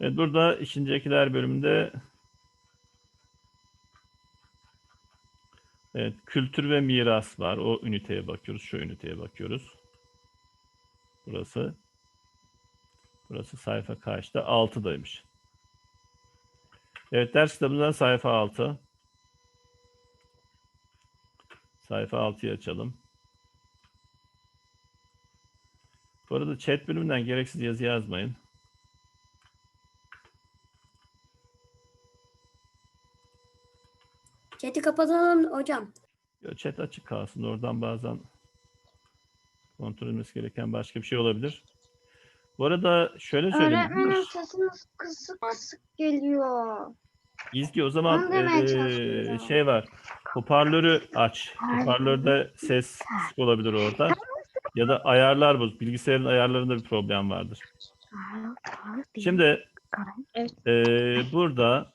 Evet, burada ikincikiler bölümünde evet, kültür ve miras var. O üniteye bakıyoruz. Şu üniteye bakıyoruz. Burası. Burası sayfa kaçta? 6'daymış. Evet ders kitabından sayfa 6. Sayfa 6'yı açalım. Bu arada chat bölümünden gereksiz yazı yazmayın. Kapatalım hocam. Ya Chat açık kalsın. Oradan bazen kontrol edilmesi gereken başka bir şey olabilir. Bu arada şöyle söyleyeyim. Öğretmenim sesiniz kısık kısık geliyor. İzgi o zaman çalışıyorum. şey var. Hoparlörü aç. Hoparlörde ses kısık olabilir orada. Ya da ayarlar boz. Bilgisayarın ayarlarında bir problem vardır. Şimdi eee, burada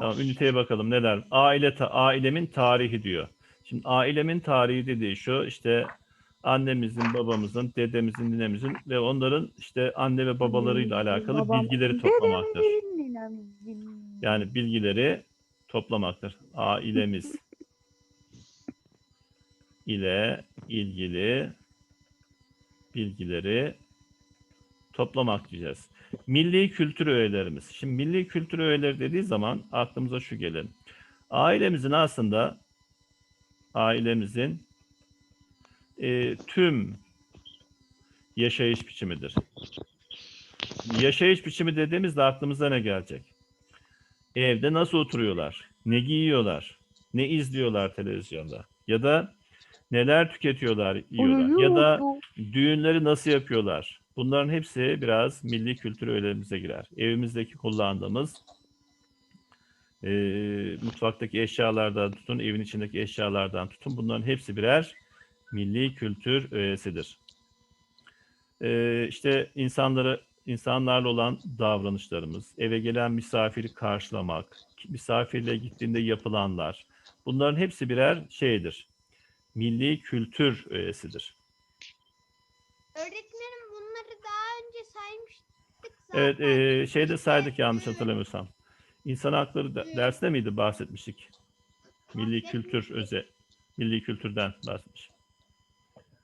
tamam, üniteye bakalım neler. Aile ta, ailemin tarihi diyor. Şimdi ailemin tarihi dediği şu işte annemizin, babamızın, dedemizin, ninemizin ve onların işte anne ve babalarıyla alakalı bilgileri toplamaktır. Yani bilgileri toplamaktır. Ailemiz ile ilgili bilgileri toplamak diyeceğiz. Milli kültür öğelerimiz. Şimdi milli kültür öğeleri dediği zaman aklımıza şu gelir. Ailemizin aslında ailemizin e, tüm yaşayış biçimidir. Yaşayış biçimi dediğimizde aklımıza ne gelecek? Evde nasıl oturuyorlar? Ne giyiyorlar? Ne izliyorlar televizyonda? Ya da neler tüketiyorlar, yiyorlar? Ya da düğünleri nasıl yapıyorlar? Bunların hepsi biraz milli kültür öğelerimize girer. Evimizdeki kullandığımız e, mutfaktaki eşyalardan tutun, evin içindeki eşyalardan tutun. Bunların hepsi birer milli kültür öğesidir. E, işte insanları insanlarla olan davranışlarımız, eve gelen misafiri karşılamak, misafirle gittiğinde yapılanlar, bunların hepsi birer şeydir. Milli kültür öğesidir. Öğretmenim bunları daha önce saymıştık zaten. Evet, e, şeyde saydık yanlış hatırlamıyorsam. İnsan hakları de- dersinde miydi bahsetmiştik? Milli kültür öze, milli kültürden bahsetmiş.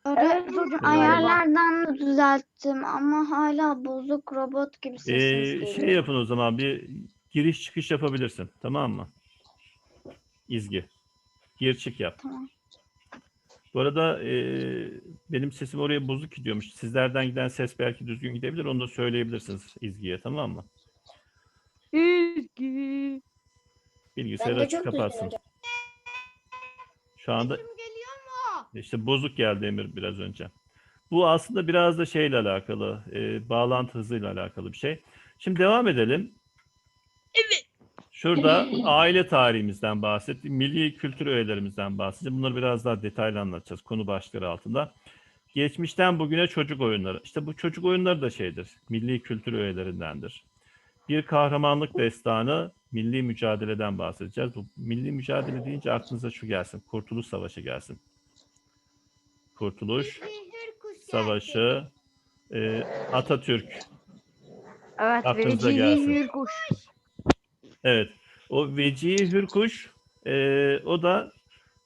Öğretmenim ayarlardan da düzelttim ama hala bozuk robot gibi sesiniz Ee, geliyor. şey yapın o zaman bir giriş çıkış yapabilirsin. Tamam mı? İzgi. Gir çık yap. Tamam. Bu arada e, benim sesim oraya bozuk gidiyormuş. Sizlerden giden ses belki düzgün gidebilir. Onu da söyleyebilirsiniz İzgi'ye tamam mı? İzgi. Bilgisayarı açık çok kapatsın. Şu anda Sesim geliyor mu? İşte bozuk geldi Emir biraz önce. Bu aslında biraz da şeyle alakalı, e, bağlantı hızıyla alakalı bir şey. Şimdi devam edelim. Evet. Şurada aile tarihimizden bahsettik, milli kültür öğelerimizden bahsedeceğiz. Bunları biraz daha detaylı anlatacağız konu başlıkları altında. Geçmişten bugüne çocuk oyunları. İşte bu çocuk oyunları da şeydir, milli kültür öğelerindendir. Bir kahramanlık destanı, milli mücadeleden bahsedeceğiz. Bu milli mücadele deyince aklınıza şu gelsin, Kurtuluş Savaşı gelsin. Kurtuluş. Savaşı, e, Atatürk. Evet. Aklınıza gelsin. Evet. O Vecihi Hürkuş, e, o da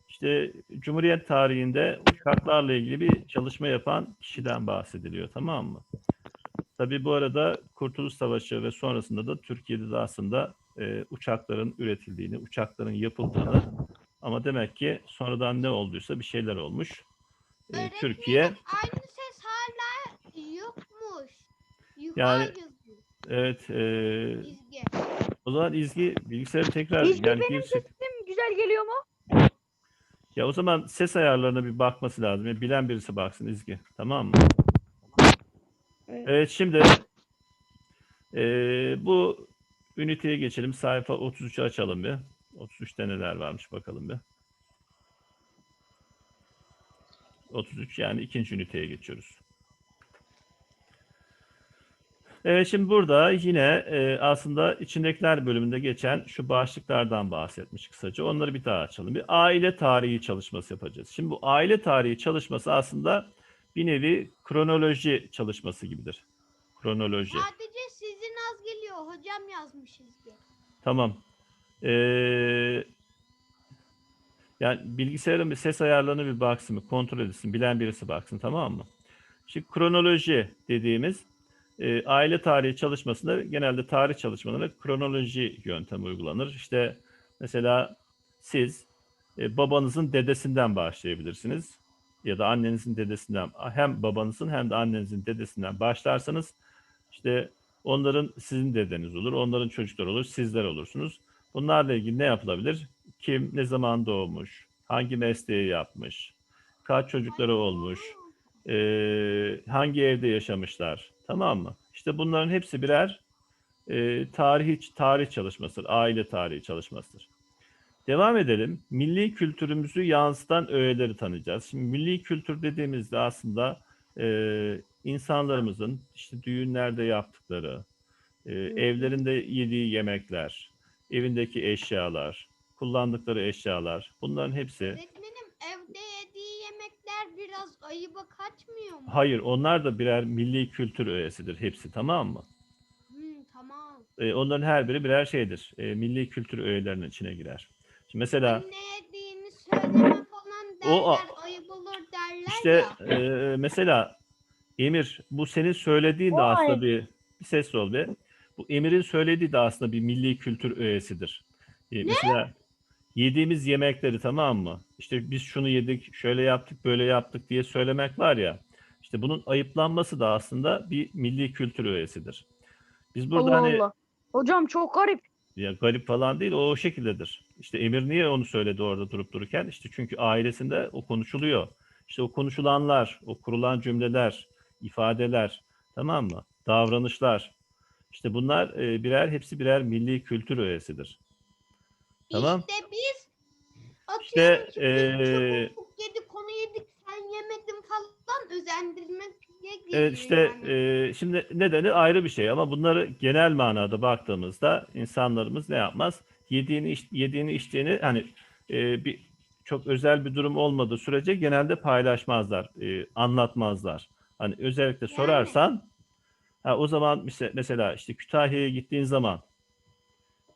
işte Cumhuriyet tarihinde uçaklarla ilgili bir çalışma yapan kişiden bahsediliyor. Tamam mı? Tabii bu arada Kurtuluş Savaşı ve sonrasında da Türkiye'de de aslında e, uçakların üretildiğini, uçakların yapıldığını ama demek ki sonradan ne olduysa bir şeyler olmuş. E, Öğretmenim, Türkiye Aynı ses hala yokmuş. Yuha Yani- yazıyor. evet e. o zaman İzgi bilgisayarı tekrar İzgi yani benim gir çık- sesim güzel geliyor mu? Ya o zaman ses ayarlarına bir bakması lazım. Ya bilen birisi baksın İzgi. Tamam mı? Evet. Evet şimdi eee, bu üniteye geçelim. Sayfa 33'ü açalım bir. 33'te neler varmış bakalım bir. 33 yani ikinci üniteye geçiyoruz. Evet şimdi burada yine e, aslında içindekiler bölümünde geçen şu başlıklardan bahsetmiş kısaca. Onları bir daha açalım. Bir aile tarihi çalışması yapacağız. Şimdi bu aile tarihi çalışması aslında bir nevi kronoloji çalışması gibidir. Kronoloji. Sadece sizin hocam yazmışızdır. Tamam. Ee, yani bilgisayarın bir ses ayarlarına bir baksın, bir kontrol edilsin, bilen birisi baksın tamam mı? Şimdi kronoloji dediğimiz e, aile tarihi çalışmasında genelde tarih çalışmalarında kronoloji yöntemi uygulanır. İşte mesela siz e, babanızın dedesinden başlayabilirsiniz ya da annenizin dedesinden hem babanızın hem de annenizin dedesinden başlarsanız işte onların sizin dedeniz olur, onların çocukları olur, sizler olursunuz. Bunlarla ilgili ne yapılabilir? Kim ne zaman doğmuş, hangi mesleği yapmış, kaç çocukları olmuş, eee, hangi evde yaşamışlar, tamam mı? İşte bunların hepsi birer eee tarih tarih çalışmasıdır, aile tarihi çalışmasıdır. Devam edelim. Milli kültürümüzü yansıtan öğeleri tanıyacağız. Şimdi milli kültür dediğimizde aslında eee, insanlarımızın işte düğünlerde yaptıkları, eee, evlerinde yediği yemekler, evindeki eşyalar, kullandıkları eşyalar, bunların hepsi Öğretmenim evde biraz ayıba kaçmıyor mu? Hayır, onlar da birer milli kültür öğesidir hepsi, tamam mı? Hmm, tamam. Ee, onların her biri birer şeydir. Ee, milli kültür öğelerinin içine girer. Şimdi mesela Ne yediğini söyleme falan derler. O a- ayıp olur derler işte ya. e, mesela Emir, bu senin söylediğin de aslında bir, bir ses ol be. Bu Emir'in söylediği de aslında bir milli kültür öğesidir. Ee, mesela yediğimiz yemekleri tamam mı? İşte biz şunu yedik, şöyle yaptık, böyle yaptık diye söylemek var ya. İşte bunun ayıplanması da aslında bir milli kültür öğesidir. Biz burada Allah hani Allah. Hocam çok garip. Ya garip falan değil, o o şekildedir. İşte Emir niye onu söyledi orada durup dururken? İşte çünkü ailesinde o konuşuluyor. İşte o konuşulanlar, o kurulan cümleler, ifadeler, tamam mı? Davranışlar. İşte bunlar e, birer, hepsi birer milli kültür öğesidir. Tamam. İşte biz İşte, atıyorum ki biz eee, çabuk yedik onu yedik sen yemedin falan özendirmek Evet işte e, şimdi nedeni ayrı bir şey ama bunları genel manada baktığımızda insanlarımız ne yapmaz? Yediğini iç- yediğini içtiğini hani e, bir çok özel bir durum olmadığı sürece genelde paylaşmazlar, e, anlatmazlar. Hani özellikle sorarsan ha, o zaman mesela işte Kütahya'ya gittiğin zaman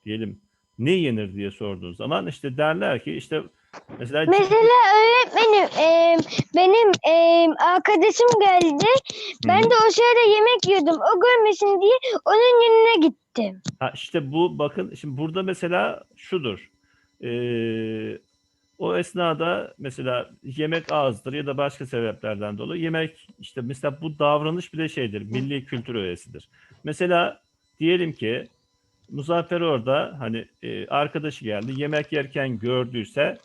diyelim ne yenir diye sorduğun zaman işte derler ki işte mesela Mesela öğretmenim e, benim e, arkadaşım geldi. Ben de o sırada yemek yiyordum. O görmesin diye onun yanına gittim. Ha işte bu bakın şimdi burada mesela şudur. Ee, o esnada mesela yemek azdır ya da başka sebeplerden dolayı yemek işte mesela bu davranış bile şeydir. Milli kültür öğesidir. Mesela diyelim ki Muzaffer orada hani e, arkadaşı geldi yemek yerken gördüyse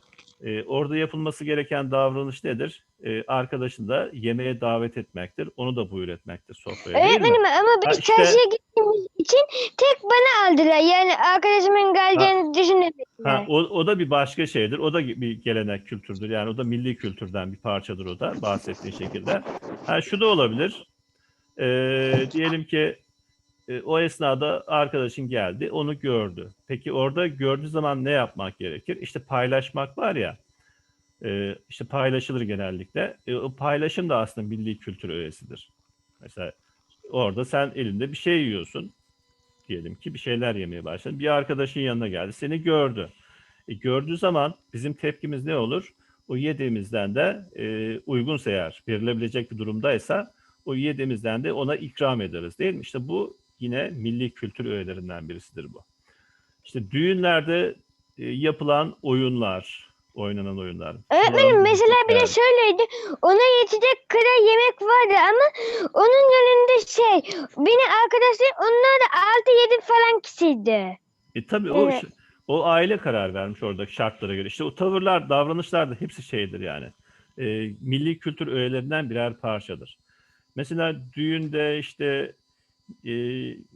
e, orada yapılması gereken davranış nedir? E, arkadaşını da yemeğe davet etmektir. Onu da buyur etmektir sofraya değil mi? Öğretmenim ama Ha, biz işte- çarşıya gittiğimiz için tek bana aldılar. Yani arkadaşımın geleceğini düşünemediler. Ha, o, o da bir başka şeydir. O da bir gelenek kültürdür. Yani o da milli kültürden bir parçadır o da bahsettiğin şekilde. Ha, şu da olabilir. Ee, diyelim ki e, o esnada arkadaşın geldi, onu gördü. Peki orada gördüğü zaman ne yapmak gerekir? İşte paylaşmak var ya. e, işte paylaşılır genellikle. E, o paylaşım da aslında milli kültür öğesidir. Mesela orada sen elinde bir şey yiyorsun diyelim ki bir şeyler yemeye başladın. Bir arkadaşın yanına geldi, seni gördü. E, gördüğü zaman bizim tepkimiz ne olur? O yediğimizden de e, uygunsa eğer, verilebilecek bir durumdaysa o yediğimizden de ona ikram ederiz değil mi? İşte bu yine milli kültür öğelerinden birisidir bu. İşte düğünlerde e, yapılan oyunlar, oynanan oyunlar. Öğretmenim mesela bir de şöyleydi. Ona yetecek kadar yemek vardı ama onun yanında şey beni arkadaşlarım onlar da 6-7 falan kişiydi. E tabii o Evet. o aile karar vermiş oradaki şartlara göre. İşte o tavırlar, davranışlar da hepsi şeydir yani. E, milli kültür öğelerinden birer parçadır. Mesela düğünde işte e,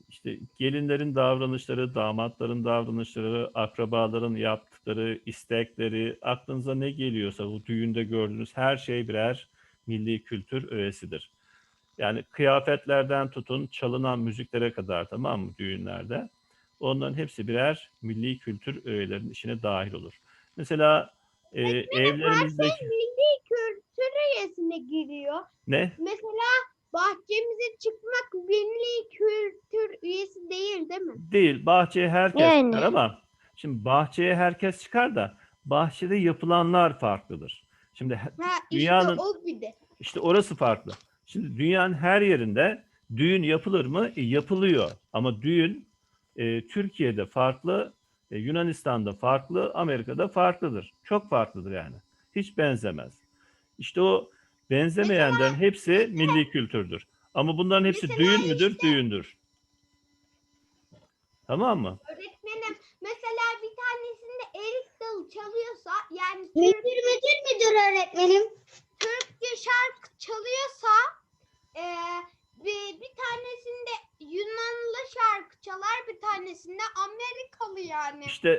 işte gelinlerin davranışları, damatların davranışları, akrabaların yaptıkları, istekleri, aklınıza ne geliyorsa bu düğünde gördüğünüz her şey birer milli kültür öğesidir. Yani kıyafetlerden tutun çalınan müziklere kadar tamam mı düğünlerde? Onların hepsi birer milli kültür öğelerinin içine dahil olur. Mesela e, evlerimizdeki milli kültür üyesine giriyor. ne? Mesela bahçemize çıkmak milli kültür üyesi değil değil mi? Değil. Bahçeye herkes Yani. çıkar ama şimdi bahçeye herkes çıkar da bahçede yapılanlar farklıdır. Şimdi Ha Dünyanın- işte o bir de. işte orası farklı. Şimdi dünyanın her yerinde düğün yapılır mı? E, yapılıyor. Ama düğün e, Türkiye'de farklı, e, Yunanistan'da farklı, Amerika'da farklıdır. Çok farklıdır yani. Hiç benzemez. İşte o benzemeyenlerin hepsi milli kültürdür. Ama bunların hepsi Mesela düğün müdür? işte- Düğündür. Tamam mı? Öğretmenim mesela bir tanesinde erik dalı çalıyorsa yani Müdür müdür müdür öğretmenim. Türkçe şarkı çalıyorsa e, bir, bir tanesinde Yunanlı şarkı çalar bir tanesinde Amerikalı yani. İşte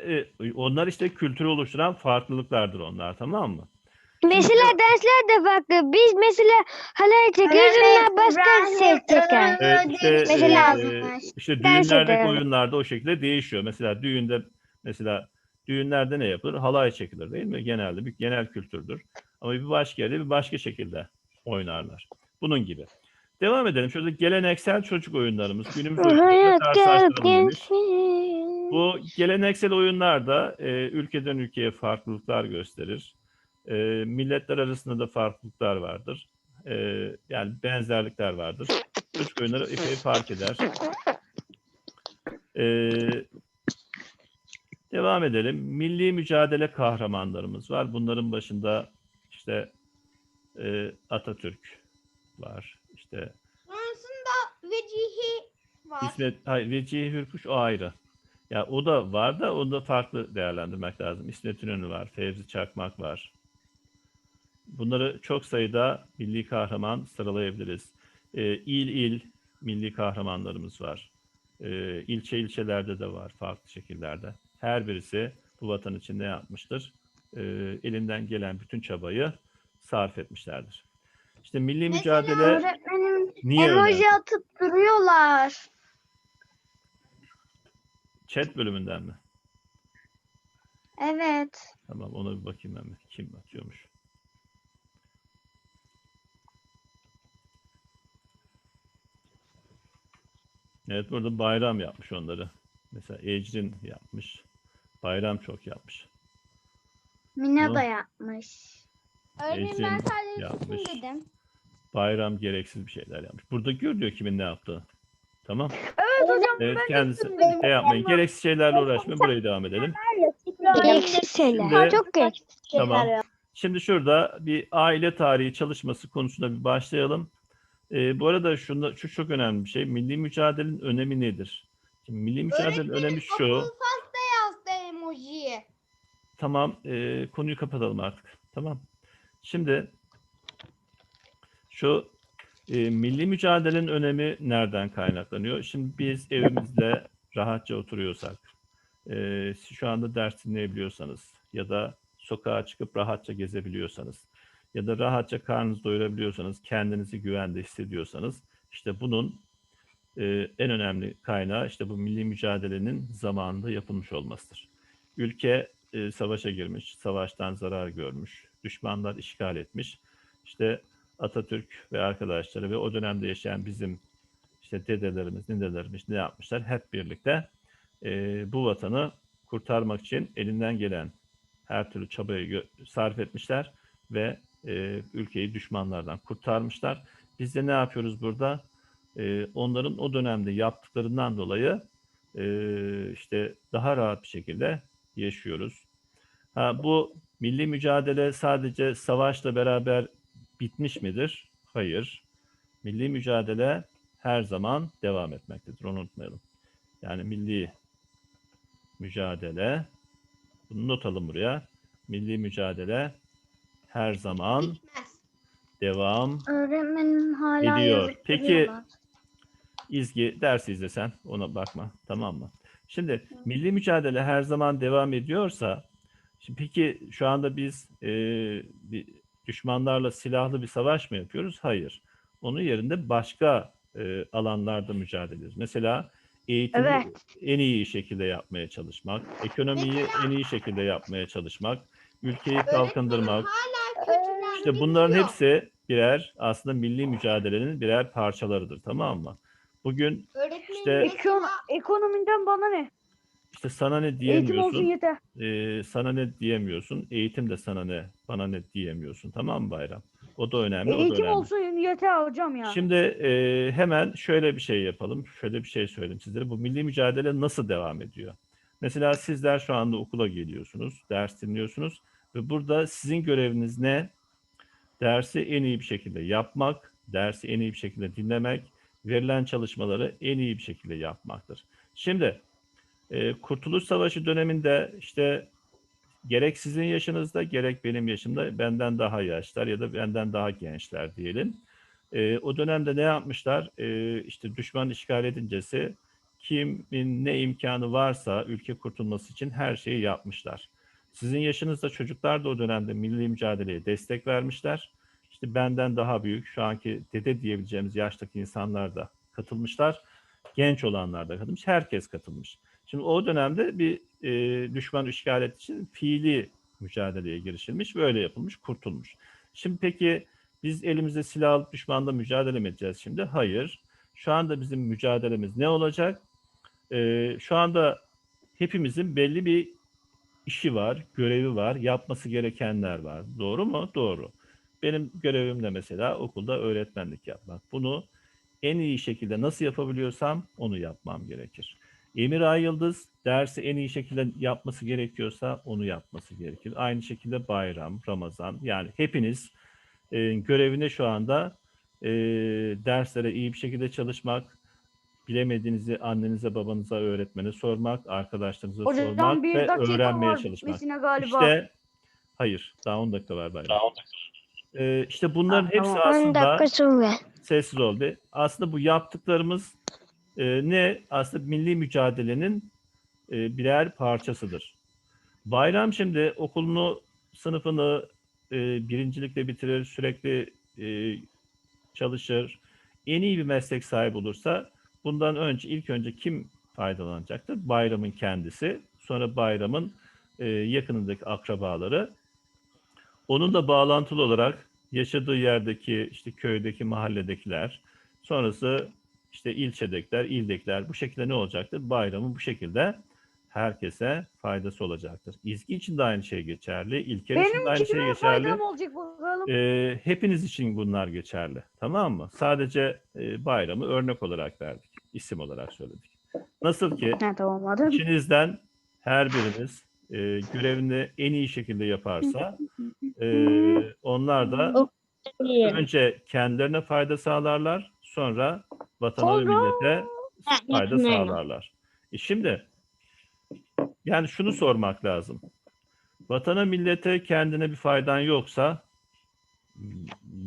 e, onlar işte kültürü oluşturan farklılıklar onlar tamam mı? Mesela dersler de farklı. Biz mesela halay çekiyoruz. Onlar başka şey çeker. Evet, işte, Mesela e, işte Dans düğünlerdeki ederim. oyunlarda o şekilde değişiyor. Mesela düğünde mesela düğünlerde ne yapılır? Halay çekilir değil mi? Genelde bir genel kültürdür. Ama bir başka yerde bir başka şekilde oynarlar. Bunun gibi. Devam edelim. Şöyle geleneksel çocuk oyunlarımız. Günümüz Hayat. Bu geleneksel oyunlarda e, ülkeden ülkeye farklılıklar gösterir. E, milletler arasında da farklılıklar vardır. E, yani benzerlikler vardır. Çocuk oyunları epey fark eder. E, devam edelim. Milli mücadele kahramanlarımız var. Bunların başında işte e, Atatürk var. İşte Sonrasında Vecihi var. İsmet, hayır, Vecihi Hürkuş o ayrı. Ya o da var da onu da farklı değerlendirmek lazım. İsmet İnönü var, Fevzi Çakmak var. Bunları çok sayıda milli kahraman sıralayabiliriz. Ee, il il milli kahramanlarımız var. Ee, ilçe ilçelerde de var farklı şekillerde. Her birisi bu vatan için ne yapmıştır? Ee, elinden gelen bütün çabayı sarf etmişlerdir. İşte milli Mesela mücadele Öğretmenim niye emoji atıp duruyorlar. Chat bölümünden mi? Evet. Tamam ona bir bakayım hemen. Kim atıyormuş? Evet burada bayram yapmış onları. Mesela Ecrin yapmış. Bayram çok yapmış. Mina Tamam. da yapmış. Öğretmenim ben sadece yapmış. dedim. Bayram gereksiz bir şeyler yapmış. Burada görüyor kimin ne yaptığı. Tamam. Evet hocam. Evet ben kendisi dedim. şey yapmayın. Gereksiz şeylerle uğraşmayın. Buraya devam edelim. Gereksiz şeyler. Şimdi- Çok geç. Tamam. Şimdi şurada bir aile tarihi çalışması konusunda bir başlayalım. Ee, bu arada şunda, şu çok önemli bir şey. Milli mücadelenin önemi nedir? Şimdi milli mücadelenin önemi şu. Okul yazdı emojiyi. Tamam, e, konuyu kapatalım artık. Tamam. Şimdi şu e, milli mücadelenin önemi nereden kaynaklanıyor? Şimdi biz evimizde rahatça oturuyorsak, e, şu anda ders dinleyebiliyorsanız ya da sokağa çıkıp rahatça gezebiliyorsanız ya da rahatça karnınızı doyurabiliyorsanız, kendinizi güvende hissediyorsanız işte bunun e, en önemli kaynağı işte bu milli mücadelenin zamanında yapılmış olmasıdır. Ülke e, savaşa girmiş, savaştan zarar görmüş, düşmanlar işgal etmiş. İşte Atatürk ve arkadaşları ve o dönemde yaşayan bizim işte dedelerimiz, ninelerimiz ne yapmışlar? Hep birlikte e, bu vatanı kurtarmak için elinden gelen her türlü çabayı sarf etmişler ve e, ülkeyi düşmanlardan kurtarmışlar. Biz de ne yapıyoruz burada? E, onların o dönemde yaptıklarından dolayı e, işte daha rahat bir şekilde yaşıyoruz. Ha, bu milli mücadele sadece savaşla beraber bitmiş midir? Hayır. Milli mücadele her zaman devam etmektedir. Onu unutmayalım. Yani milli mücadele, bunu not alın buraya. Milli mücadele her zaman Bitmez. devam Öğretmenim hala Ediyor. yazıp Peki, duruyorlar. İzgi dersi izlesen ona bakma tamam mı? Şimdi milli mücadele her zaman devam ediyorsa şimdi peki şu anda biz e, bir düşmanlarla silahlı bir savaş mı yapıyoruz? Hayır. Onun yerinde başka e, alanlarda mücadele ediyoruz. Mesela eğitimi Evet. en iyi şekilde yapmaya çalışmak, ekonomiyi en iyi şekilde yapmaya çalışmak, ülkeyi kalkındırmak, kötülenmiş işte bunların hepsi birer aslında milli mücadelenin birer parçalarıdır tamam mı? Bugün İşte- mesela ekonomiden bana ne? işte sana ne Eğitim olsun diyemiyorsun, yeter. e, sana ne diyemiyorsun, eğitim de sana ne, bana ne diyemiyorsun tamam mı Bayram? O da önemli, o da Eğitim önemli. olsun yeter hocam ya. Şimdi e, hemen şöyle bir şey yapalım. Şöyle bir şey söyleyeyim sizlere. Bu milli mücadele nasıl devam ediyor? Mesela sizler şu anda okula geliyorsunuz, ders dinliyorsunuz ve burada sizin göreviniz ne? Dersi en iyi bir şekilde yapmak, dersi en iyi bir şekilde dinlemek, verilen çalışmaları en iyi bir şekilde yapmaktır. Şimdi e, Kurtuluş Savaşı döneminde işte gerek sizin yaşınızda gerek benim yaşımda benden daha yaşlar ya da benden daha gençler diyelim. E, o dönemde ne yapmışlar? E, işte düşman işgal edincesi kimin ne imkanı varsa ülke kurtulması için her şeyi yapmışlar. Sizin yaşınızda çocuklar da o dönemde milli mücadeleye destek vermişler. İşte benden daha büyük, şu anki dede diyebileceğimiz yaştaki insanlar da katılmışlar. Genç olanlar da katılmış, herkes katılmış. Şimdi o dönemde bir e, düşman işgal için fiili mücadeleye girişilmiş ve öyle yapılmış, kurtulmuş. Şimdi peki biz elimizde silah alıp düşmanla mücadele edeceğiz şimdi? Hayır. Şu anda bizim mücadelemiz ne olacak? Ee, şu anda hepimizin belli bir işi var, görevi var, yapması gerekenler var. Doğru mu? Doğru. Benim görevim de mesela okulda öğretmenlik yapmak. Bunu en iyi şekilde nasıl yapabiliyorsam onu yapmam gerekir. Emir Ay dersi en iyi şekilde yapması gerekiyorsa onu yapması gerekir. Aynı şekilde bayram, Ramazan yani hepiniz e, görevine şu anda e, derslere iyi bir şekilde çalışmak, bilemediğinizi annenize, babanıza, öğretmene sormak, arkadaşlarınıza Hocam sormak bir ve dakika öğrenmeye var çalışmak. bitmesine galiba. İşte hayır, daha 10 dakika var bayram. Ee, işte bunların hepsi tamam. 10 aslında dakika sonra. sessiz ol bir. Aslında bu yaptıklarımız e, ne? Aslında milli mücadelenin e, birer parçasıdır. Bayram şimdi okulunu, sınıfını e, birincilikle bitirir, sürekli e, çalışır. En iyi bir meslek sahibi olursa bundan önce ilk önce kim faydalanacaktır? Bayramın kendisi, sonra bayramın e, yakınındaki akrabaları. Onunla bağlantılı olarak yaşadığı yerdeki işte köydeki mahalledekiler, sonrası işte ilçedekiler, ildekiler bu şekilde ne olacaktır? Bayramın bu şekilde herkese faydası olacaktır. İzgi için de aynı şey geçerli, ilker için de aynı şey geçerli. olacak bakalım. Ee, hepiniz için bunlar geçerli. Tamam mı? Sadece e, bayramı örnek olarak verdik. İsim olarak söyledik. Nasıl ki. İçinizden her biriniz e, görevini en iyi şekilde yaparsa e, onlar da önce kendilerine fayda sağlarlar sonra vatana ve Sonra- millete fayda sağlarlar. E şimdi yani şunu sormak lazım. Vatana millete kendine bir faydan yoksa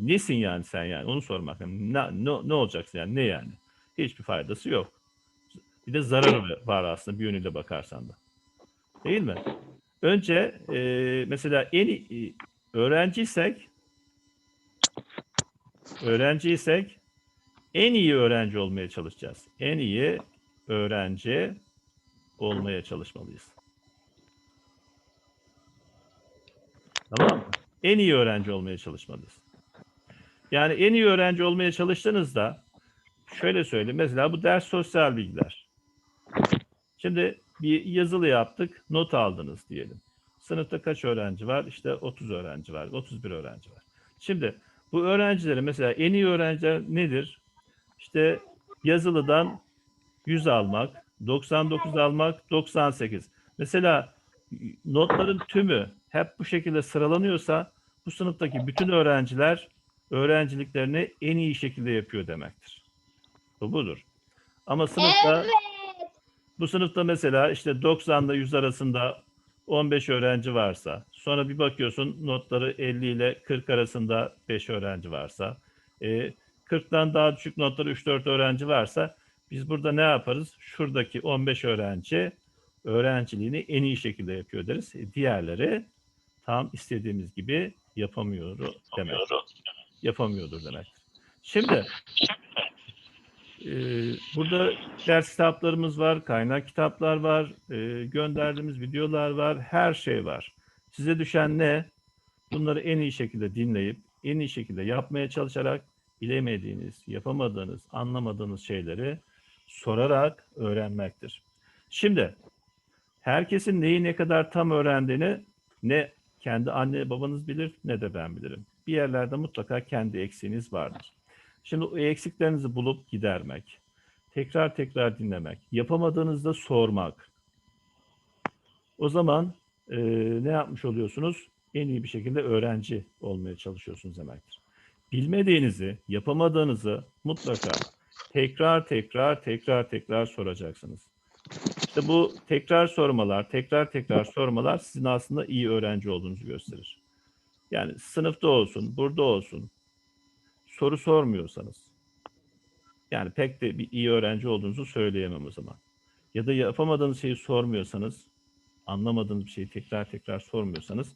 nesin yani sen yani onu sormak lazım. Ne, ne, ne olacaksın yani ne yani? Hiçbir faydası yok. Bir de zararı var aslında bir yönüyle bakarsan da. Değil mi? Önce e, mesela en iyi- öğrenciysek öğrenciysek en iyi öğrenci olmaya çalışacağız. En iyi öğrenci olmaya çalışmalıyız. Tamam mı? En iyi öğrenci olmaya çalışmalıyız. Yani en iyi öğrenci olmaya çalıştığınızda şöyle söyleyeyim. Mesela bu ders sosyal bilgiler. Şimdi bir yazılı yaptık, not aldınız diyelim. Sınıfta kaç öğrenci var? İşte 30 öğrenci var, 31 öğrenci var. Şimdi bu öğrencileri mesela en iyi öğrenciler nedir? İşte yazılıdan 100 almak, 99 almak, 98. Mesela notların tümü hep bu şekilde sıralanıyorsa bu sınıftaki bütün öğrenciler öğrenciliklerini en iyi şekilde yapıyor demektir. Bu budur. Ama sınıfta bu sınıfta mesela işte 90 ile 100 arasında 15 öğrenci varsa, sonra bir bakıyorsun notları 50 ile 40 arasında 5 öğrenci varsa, e, 40'tan daha düşük notları 3-4 öğrenci varsa biz burada ne yaparız? Şuradaki 15 öğrenci öğrenciliğini en iyi şekilde yapıyor deriz. E, diğerleri tam istediğimiz gibi yapamıyor demek. Yapamıyordur demek. Şimdi e, burada ders kitaplarımız var, kaynak kitaplar var, e, gönderdiğimiz videolar var, her şey var. Size düşen ne? Bunları en iyi şekilde dinleyip, en iyi şekilde yapmaya çalışarak bilemediğiniz, yapamadığınız, anlamadığınız şeyleri sorarak öğrenmektir. Şimdi herkesin neyi ne kadar tam öğrendiğini ne kendi anne babanız bilir ne de ben bilirim. Bir yerlerde mutlaka kendi eksiğiniz vardır. Şimdi o eksiklerinizi bulup gidermek, tekrar tekrar dinlemek, yapamadığınızda sormak. O zaman e, ne yapmış oluyorsunuz? En iyi bir şekilde öğrenci olmaya çalışıyorsunuz demektir. Bilmediğinizi, yapamadığınızı mutlaka tekrar tekrar tekrar tekrar soracaksınız. İşte bu tekrar sormalar, tekrar tekrar sormalar sizin aslında iyi öğrenci olduğunuzu gösterir. Yani sınıfta olsun, burada olsun soru sormuyorsanız yani pek de bir iyi öğrenci olduğunuzu söyleyemem o zaman. Ya da yapamadığınız şeyi sormuyorsanız, anlamadığınız bir şeyi tekrar tekrar sormuyorsanız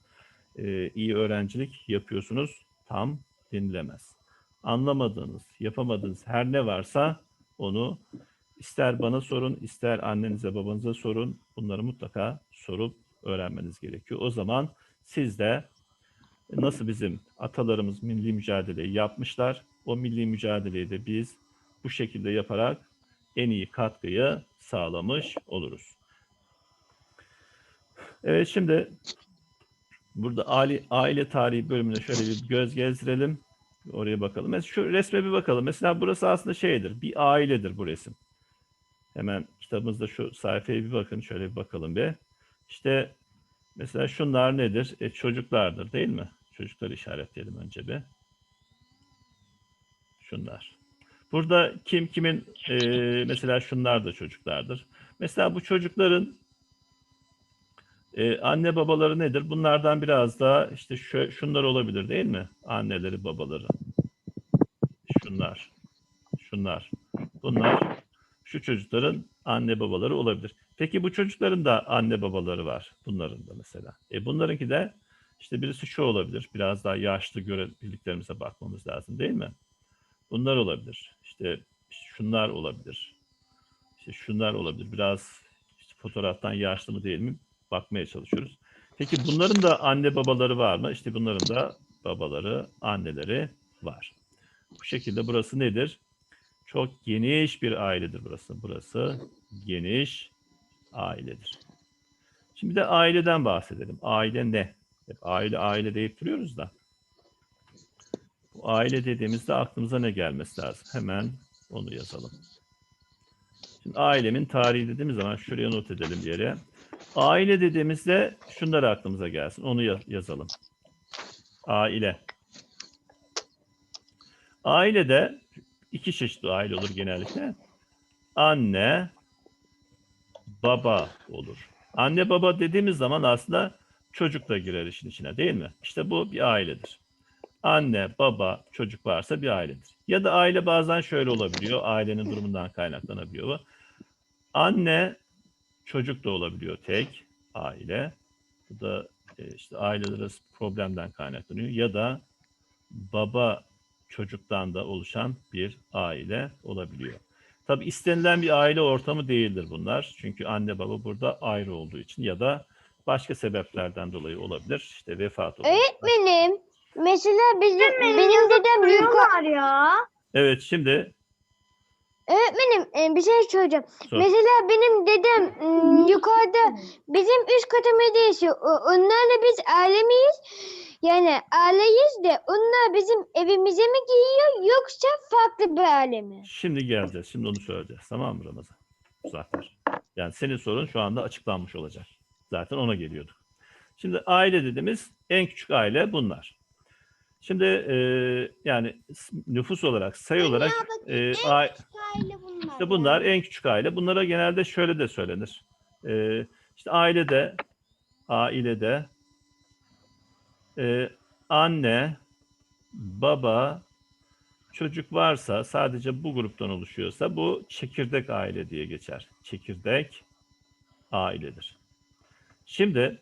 e, iyi öğrencilik yapıyorsunuz tam denilemez. Anlamadığınız, yapamadığınız her ne varsa onu ister bana sorun, ister annenize babanıza sorun. Bunları mutlaka sorup öğrenmeniz gerekiyor. O zaman siz de nasıl bizim atalarımız milli mücadeleyi yapmışlar, o milli mücadeleyi de biz bu şekilde yaparak en iyi katkıyı sağlamış oluruz. Evet şimdi burada aile, aile tarihi bölümüne şöyle bir göz gezdirelim. Oraya bakalım. Mesela şu resme bir bakalım. Mesela burası aslında şeydir. Bir ailedir bu resim. Hemen kitabımızda şu sayfaya bir bakın. Şöyle bir bakalım bir. İşte mesela şunlar nedir? E, çocuklardır değil mi? Çocukları işaretleyelim önce bir. Şunlar. Burada kim kimin e, mesela şunlar da çocuklardır. Mesela bu çocukların e, anne babaları nedir? Bunlardan biraz daha işte şu, şunlar olabilir değil mi? Anneleri babaları. Şunlar. Şunlar. Bunlar şu çocukların anne babaları olabilir. Peki bu çocukların da anne babaları var. Bunların da mesela. E bunlarınki de işte birisi şu olabilir. Biraz daha yaşlı görebildiklerimize bakmamız lazım değil mi? Bunlar olabilir. İşte şunlar olabilir. İşte şunlar olabilir. Biraz işte fotoğraftan yaşlı mı değil mi bakmaya çalışıyoruz. Peki bunların da anne babaları var mı? İşte bunların da babaları, anneleri var. Bu şekilde burası nedir? Çok geniş bir ailedir burası. Burası geniş ailedir. Şimdi de aileden bahsedelim. Aile ne? Hep aile aile deyip duruyoruz da. Bu aile dediğimizde aklımıza ne gelmesi lazım? Hemen onu yazalım. Şimdi ailemin tarihi dediğimiz zaman şuraya not edelim bir yere. Aile dediğimizde şunlar aklımıza gelsin. Onu ya- yazalım. Aile. Ailede iki çeşitli aile olur genellikle. Anne, baba olur. Anne baba dediğimiz zaman aslında çocuk da girer işin içine değil mi? İşte bu bir ailedir. Anne, baba, çocuk varsa bir ailedir. Ya da aile bazen şöyle olabiliyor. Ailenin durumundan kaynaklanabiliyor bu. Anne, çocuk da olabiliyor tek aile. Bu da e, işte aileler arası problemden kaynaklanıyor. Ya da baba çocuktan da oluşan bir aile olabiliyor. Tabi istenilen bir aile ortamı değildir bunlar. Çünkü anne baba burada ayrı olduğu için ya da başka sebeplerden dolayı olabilir. İşte vefat olabilir. Öğretmenim mesela bizim benim dedem yukarı ya. Evet şimdi Öğretmenim e, bir şey söyleyeceğim. Sor. Mesela benim dedem m, yukarıda bizim üst katımızda yaşıyor. Onlarla biz aile miyiz? Yani aileyiz de onlar bizim evimize mi giyiyor yoksa farklı bir aile mi? Şimdi geleceğiz. Şimdi onu söyleyeceğiz. Tamam mı Ramazan? Muzaffer. Yani senin sorun şu anda açıklanmış olacak. Zaten ona geliyorduk. Şimdi aile dediğimiz en küçük aile bunlar. Şimdi e, yani nüfus olarak, sayı olarak e, a- Aile bunlar. işte bunlar en küçük aile. Bunlara genelde şöyle de söylenir. E, işte ailede, ailede e, anne, baba, çocuk varsa sadece bu gruptan oluşuyorsa bu çekirdek aile diye geçer. Çekirdek ailedir. Şimdi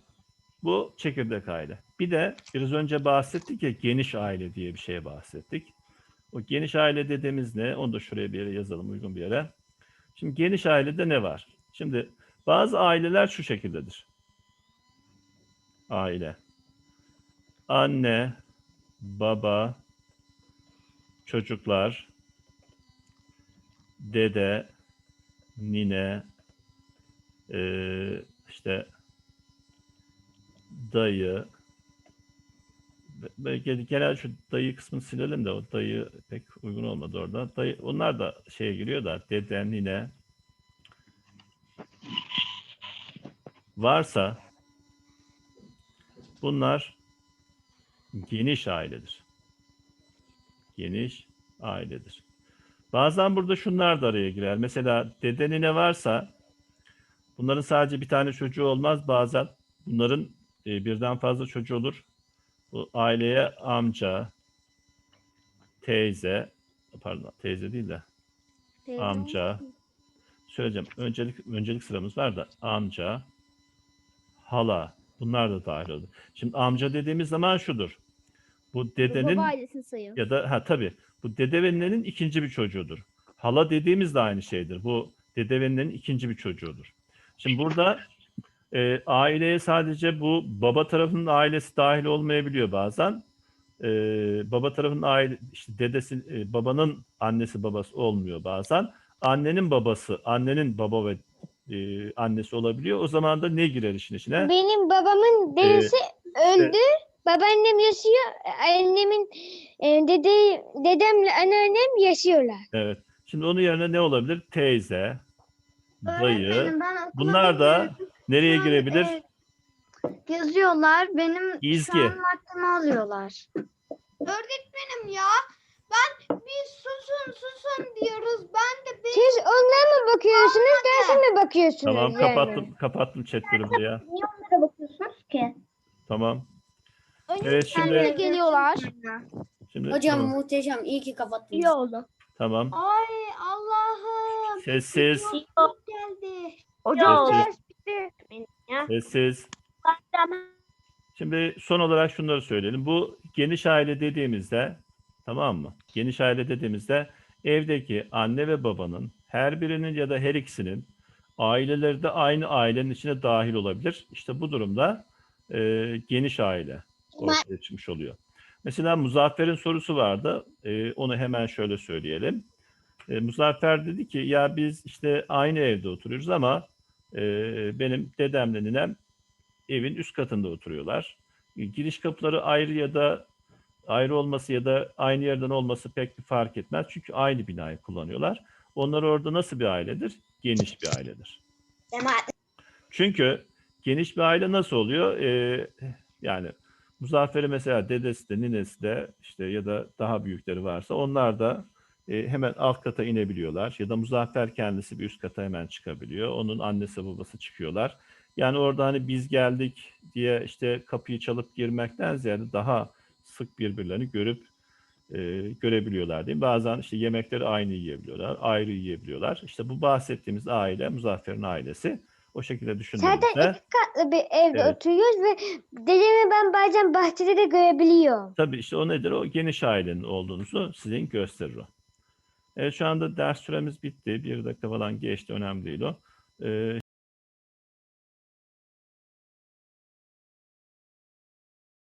bu çekirdek aile. Bir de biraz önce bahsettik ya geniş aile diye bir şeye bahsettik. O geniş aile dediğimiz ne? Onu da şuraya bir yere yazalım uygun bir yere. Şimdi geniş ailede ne var? Şimdi bazı aileler şu şekildedir. Aile. Anne, baba, çocuklar, dede, nine, eee, işte dayı, Be- belki genel şu dayı kısmını silelim de o dayı pek uygun olmadı orada. Dayı, onlar da şeye giriyor da dede, nine varsa bunlar geniş ailedir. Geniş ailedir. Bazen burada şunlar da araya girer. Mesela dede nine varsa bunların sadece bir tane çocuğu olmaz. Bazen bunların e, birden fazla çocuğu olur. Bu aileye amca, teyze, pardon teyze değil de amca. Söyleyeceğim. Öncelik öncelik sıramız var da amca, hala bunlar da dahil olur. Şimdi amca dediğimiz zaman şudur. Bu dedenin ya da ha tabii bu dede ve ninenin ikinci bir çocuğudur. Hala dediğimiz de aynı şeydir. Bu dede ve ninenin ikinci bir çocuğudur. Şimdi burada e, aileye sadece bu baba tarafının ailesi dahil olmayabiliyor bazen. E, baba tarafının aile işte dedesi e, babanın annesi babası olmuyor bazen. Annenin babası, annenin baba ve e, annesi olabiliyor. O zaman da ne girer işin içine? Benim babamın dedesi öldü. Babaannem yaşıyor. Annemin e, dede dedemle anneannem yaşıyorlar. Evet. Şimdi onun yerine ne olabilir? Teyze, dayı. Bunlar da. Nereye girebilir? e, Yazıyorlar. Benim İzgi. şu an vaktimi alıyorlar. Öğretmenim ya ben biz susun susun diyoruz. Ben de bir Siz onlara mı bakıyorsunuz, derse mi bakıyorsunuz? Tamam yani? kapattım kapattım chat ya. Niye onlara bakıyorsunuz ki? Tamam. önce Evet kendine şimdi geliyorlar. şimdi Hocam tamam. muhteşem. iyi ki kapattınız. İyi oldu. tamam. Ay Allah'ım. Sessiz. Çok geldi. Hocam Evet. Sessiz. Şimdi son olarak şunları söyleyelim. Bu geniş aile dediğimizde tamam mı? Geniş aile dediğimizde evdeki anne ve babanın her birinin ya da her ikisinin aileleri de aynı ailenin içine dahil olabilir. İşte bu durumda e, geniş aile ortaya çıkmış oluyor. Mesela Muzaffer'in sorusu vardı. E, onu hemen şöyle söyleyelim. E, Muzaffer dedi ki ya biz işte aynı evde oturuyoruz ama e, benim dedemle ninem evin üst katında oturuyorlar. E, Giriş kapıları ayrı ya da ayrı olması ya da aynı yerden olması pek bir fark etmez. Çünkü aynı binayı kullanıyorlar. Onlar orada nasıl bir ailedir? Geniş bir ailedir. Çünkü geniş bir aile nasıl oluyor? Ee, yani Muzaffer'i mesela dedesi de ninesi de işte ya da daha büyükleri varsa onlar da e, hemen alt kata inebiliyorlar. Ya da Muzaffer kendisi bir üst kata hemen çıkabiliyor. Onun annesi babası çıkıyorlar. Yani orada hani biz geldik diye işte kapıyı çalıp girmekten ziyade daha sık birbirlerini görüp e, görebiliyorlar değil mi? Bazen işte yemekleri aynı yiyebiliyorlar, ayrı yiyebiliyorlar. İşte bu bahsettiğimiz aile, Muzaffer'in ailesi. O şekilde düşündüğümüzde Zaten iki katlı bir evde Evet. oturuyoruz ve dedemi ben bazen bahçede de görebiliyorum. tabii işte o nedir? O geniş ailenin olduğunuzu sizin gösterir o. Evet şu anda ders süremiz bitti. Bir dakika falan geçti. Önemli değil o. Ee,